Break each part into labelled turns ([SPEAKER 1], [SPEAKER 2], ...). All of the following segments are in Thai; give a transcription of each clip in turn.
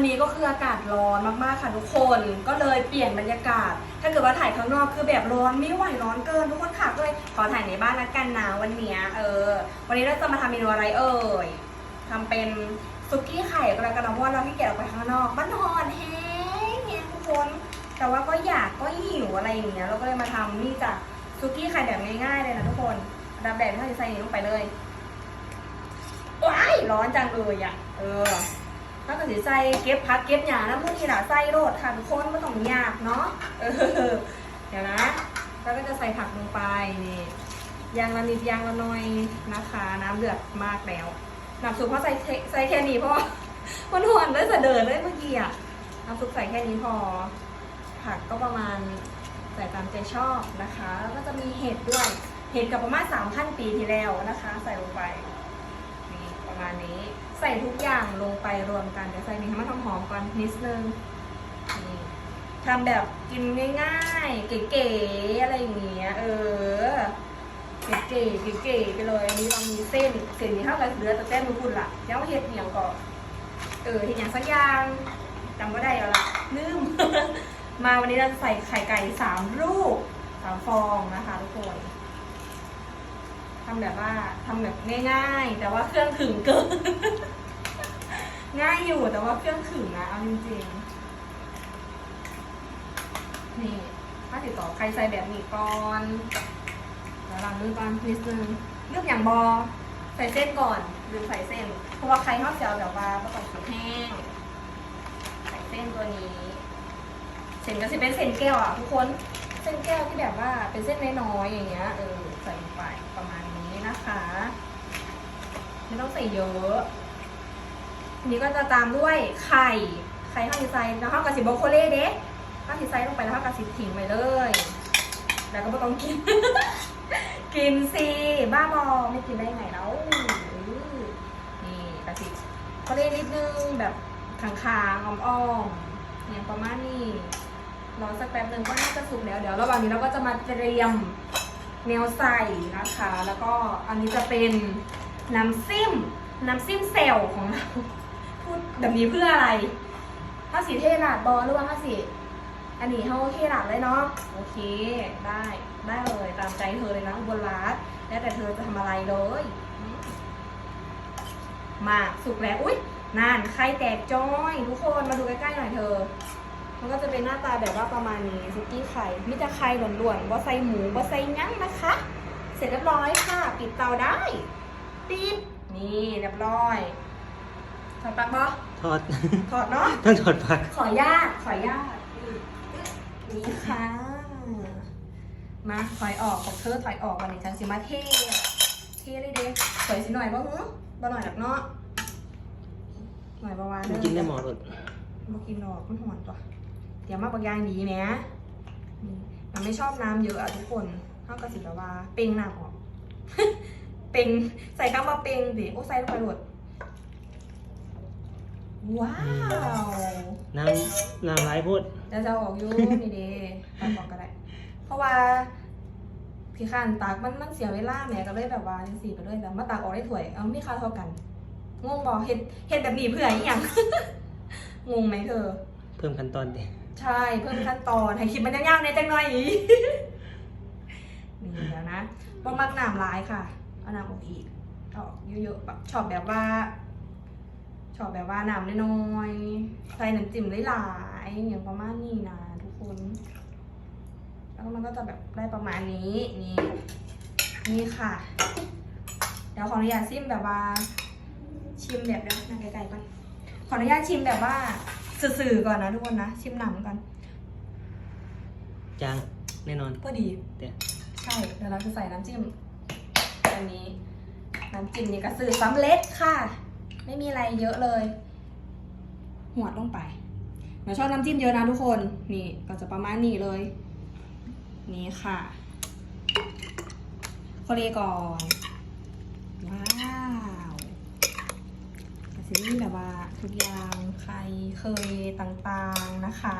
[SPEAKER 1] วันนี้ก็คืออากาศร้อนมากๆค่ะทุกคนก็เลยเปลี่ยนบรรยากาศ ถ้าเกิดว่าถ่ายข้างนอกคือแบบร้อนไม่ไหวร้อนเกินทุกคนค่ะก็เลยขอถ่ายในบ้านละกันนะวันนี้เออ วันนี้เราจะมาทำเมนูอะไรเอ่ยทำเป็นซุกี้ไข่ก็แล้วกันนะเพราะว่าเราที่เกียจออกไปข้างนอกบ้านนอนแห้งแห้งทุกคนแต่ว่าก็อยากก็หิวอะไรอย่างเงี้ยเราก็เลยมาทำนี่จากซุกี้ไข่แบบง่ายๆเลยนะทุกคนอันดับแรกเราใส่นี่ลงไปเลยว้ายร้อนจังเลยอะเออ ถ้าเกิดใส่เก็บพักเก็บหยาแล้วพวกนี้ล่ะใส่โรดค่ะทุกคนไม่ต้องยากเนาะเออเดี๋ยวนะแล้วก็จะใส่ผักลงไปนี่ยางละนิดยางละน่อยนะคะ น้ำเดือดมากแล้วน้ำซุปเพราะใส่ใส่แค่นี้เพราะมันหวนเลยจะเดินเลยเมื่อกี้อะน้ำซุปใส่แค่นี้พอ ผักก็ประมาณใส่ตามใจชอบนะคะ แล้วก็จะมีเห็ดด้วย เห็ดกับประมาณสามขั้นปีที่แล้วนะคะ ใส่ลงไป ใส่ทุกอย่างลงไปรวมกันเดี๋ยวใส่นี่ให้มันหอมๆก่อนนิดนึงนี่ทำแบบกินง่ายๆ เก๋ๆอะไรอย่างเงี้ย เออ เก๋ๆเก๋ๆไปเลยอันนี้เรามีเส้นเส้นนี้เท่ากับเหลือแต่เส้นมือคุณล่ะยังเห็ดเหนียวก็เออเห็ดอย่างสักอย่างจำก็ได้แล้วล่ะลืมมาวันนี้เราจะใส่ไข่ไก่สามลูกสามฟองนะคะทุกคน ทำแบบว่าทำแบบง่าย ๆ แต่ว่าเครื่องถึงเกิน ง่ายอยู่แต่ว่าเครื่องถึงนะเอาจริงๆนี่ถ้าติดต่อใครใส่แบบนี้ก่อนแล้วล้างมือก่อนนิดนึงเลือกอย่างบอใส่เส้นก่อนหรือใส่เส้น เพราะว่าใครชอบจะเอาแบบว่าประกอบสุดแห้งใส่เส้นตัวนี้ เส้นก็จะเป็นเส้นแก้วอะทุกคน ส้นแก้วที่แบบว่าเป็นเส้นน้อยๆอย่างเงี้ยเออใส่ลงไปประมาณนี้นะคะไม่ต้องใส่เยอะทีนี้ก็จะตามด้วยไข่ ไข่ข้าวสีใส่แล้วข้าวกระสิบโบโคเล่เด็กข้าวสีใส่ลงไปแล้วข้าวกระสิบทิ้งไปเลย แล้วก็ไม่ต้องกิน กินสิบ้าบอไม่กินได้ไงแล้วนี่กระสิบโคเล่นิดนึงแบบขางๆอ้อมๆเนี่ยประมาณนี้ รอสักแป๊บหนึ่งก็น่าจะสุกแล้วเดี๋ยวระหว่างนี้เราก็จะมาเตรียมแนวใส่นะคะ แล้วก็อันนี้จะเป็นน้ำซิมน้ำซิมเซลล์ของเราพูดแบบนี้เพื่ออะไรถ้าสีเทหลาดบอหรือว่าถ้าสีอันนี้เขาเทหลาดเลยเนาะโอเคได้ได้เลยตามใจเธอเลยนะบนรัดแล้วแต่เธอจะทำอะไรเลยมมาสุกแล้วอุ้ยนานไข่แตกจ้อย ทุกคนมาดูใกล้ๆหน่อยเธอ มันก็จะเป็นหน้าตาแบบว่าประมาณนี้ซุกี้ไข่มีแต่ไข่ล้วนๆว่าใส่หมูว่าใส่ยั้งนะคะ เสร็จเรียบร้อยค่ะ ปิดเตาได้ปิดนี่เรียบร้อยถอดปลั๊กบอ
[SPEAKER 2] ทอด
[SPEAKER 1] ถอดเนาะ
[SPEAKER 2] ต้องถอดผัก
[SPEAKER 1] ขอญาตขอญาตนี่ค่ะ มาถอยออกของเธอถอยออกวันนี้จังสิมาเท่เท่เลยเด้สวยสิหน่อยบ่หือบ่หน่อยหรอกเนาะหน่อยประมาณ
[SPEAKER 2] มันกินได้หมดเลย
[SPEAKER 1] บ่กินหรอกมันหอนตัว เดี๋ยวมาปักยางดีไหมนี่มันไม่ชอบน้ำเยอะอะทุกคนเท่ากับสิแบบว่าเป่งน้ำออกเป่งใส่คำว่าเป่งดิโอ้ใส่ลงไปหมดว้าว
[SPEAKER 2] น้ำน้ำร้ายพูด
[SPEAKER 1] แล้วจะเอาออกอยู่นี่เด้ตัดออกก็ได้เพราะว่าที่ข้านตากมันมันเสียเวลาแหมก็เลยแบบว่าสีไปเลยแต่มาตากออกได้ถ้วยเอาไม่ค่าเท่ากันงงบอเห็ดเห็ดแบบนี้เพื่ออีหยังงงไหมเธอ
[SPEAKER 2] เพิ่มขั้นตอนดิ
[SPEAKER 1] ใช่เพิ่มขั้นตอนให้คลิปมันยาวๆในยจังหน่อยอีกนี่แล้วนะบ่มักน้ำลายค่ะ เอาน้ำออกอีกออกเยอะๆแบบชอบแบบว่าชอบแบบว่าน้ำน้อยๆใส่น้ำจิ้มหลายๆอย่างประมาณนี้นะทุกคน แล้วมันก็จะแบบได้ประมาณนี้นี่นี่ค่ะ เดี๋ยวขออนุญาตชิมแบบว่า ชิมแบบนั่งไกลๆก่อนขออนุญาตชิมแบบว่า สื่อๆก่อนนะทุกคนนะ ชิมหนังก่อน
[SPEAKER 2] จางแน่นอน
[SPEAKER 1] พอดี
[SPEAKER 2] เดี๋ยว
[SPEAKER 1] ใช่เดี๋ยวเราจะใส่น้ำจิ้มอันนี้ น้ำจิ้มนี่ก็ซื้อสำเร็จค่ะ ไม่มีอะไรเยอะเลย หัวดลงไปเราชอบน้ำจิ้มเยอะนะทุกคน นี่ก็จะประมาณนี้เลย นี่ค่ะโคเลก่อน ว้าวกระซิบแบบว่า ทุกอย่างใครเคยต่างๆนะคะ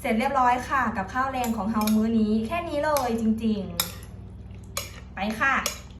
[SPEAKER 1] เสร็จเรียบร้อยค่ะ กับข้าวแรงของเฮามื้อนี้ แค่นี้เลยจริงๆ ไปค่ะ